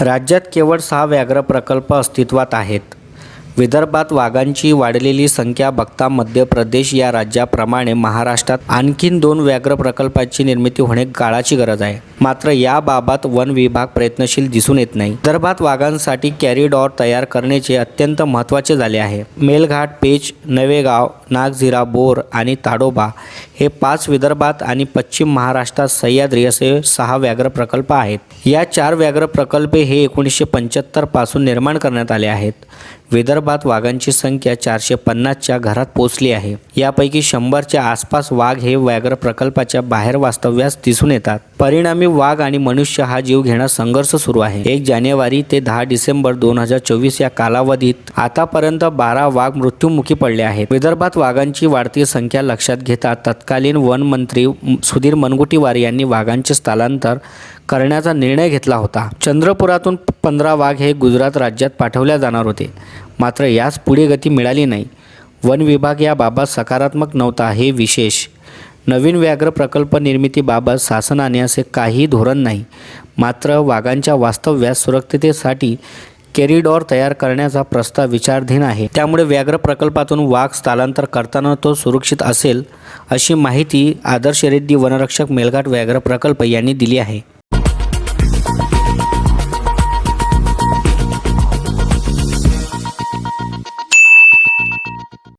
राज्यात केवळ सहा व्याघ्र प्रकल्प अस्तित्वात आहेत. विदर्भात वाघांची वाढलेली संख्या बघता मध्य प्रदेश या राज्याप्रमाणे महाराष्ट्रात आणखीन दोन व्याघ्र प्रकल्पाची निर्मिती होणे काळाची गरज आहे. मात्र याबाबत वन विभाग प्रयत्नशील दिसून येत नाही. विदर्भात वाघांसाठी कॅरिडॉर तयार करण्याचे अत्यंत महत्त्वाचे झाले आहे. मेलघाट पेच नवेगाव नागझिरा बोर आणि ताडोबा हे पाच विदर्भात आणि पश्चिम महाराष्ट्रात सह्याद्री असे सहा व्याघ्र प्रकल्प आहेत. या चार व्याघ्र प्रकल्प हे एकोणीसशे पंच्याहत्तरपासून निर्माण करण्यात आले आहेत. विदर्भात वाघांची संख्या चारशे पन्नासच्या घरात पोचली आहे. यापैकी शंभरच्या आसपास वाघ हे व्याघ्र प्रकल्पाच्या बाहेर वास्तव्यास दिसून येतात. परिणामी वाघ आणि मनुष्य हा जीव घेणा संघर्ष सुरू आहे. एक जानेवारी ते दहा डिसेंबर दोन हजार चोवीस या कालावधीत आतापर्यंत बारा वाघ मृत्युमुखी पडले आहेत. विदर्भात वाघांची वाढती संख्या लक्षात घेता तत्कालीन वन मंत्री सुधीर मनगुटीवार यांनी वाघांचे स्थलांतर करण्याचा निर्णय घेतला होता. चंद्रपुरातून पंधरा वाघ हे गुजरात राज्यात पाठवल्या जाणार होते. मात्र यास पुढे गती मिळाली नाही. वन विभाग याबाबत सकारात्मक नव्हता हे विशेष. नवीन व्याघ्र प्रकल्प निर्मितीबाबत शासनाने असे काही धोरण नाही. मात्र वाघांच्या वास्तव्यास सुरक्षिततेसाठी कॅरिडॉर तयार करण्याचा प्रस्ताव विचाराधीन आहे. त्यामुळे व्याघ्र प्रकल्पातून वाघ स्थलांतर करताना तो सुरक्षित असेल अशी माहिती आदर्श रेड्डी वनरक्षक मेलघाट व्याघ्र प्रकल्प यांनी दिली आहे.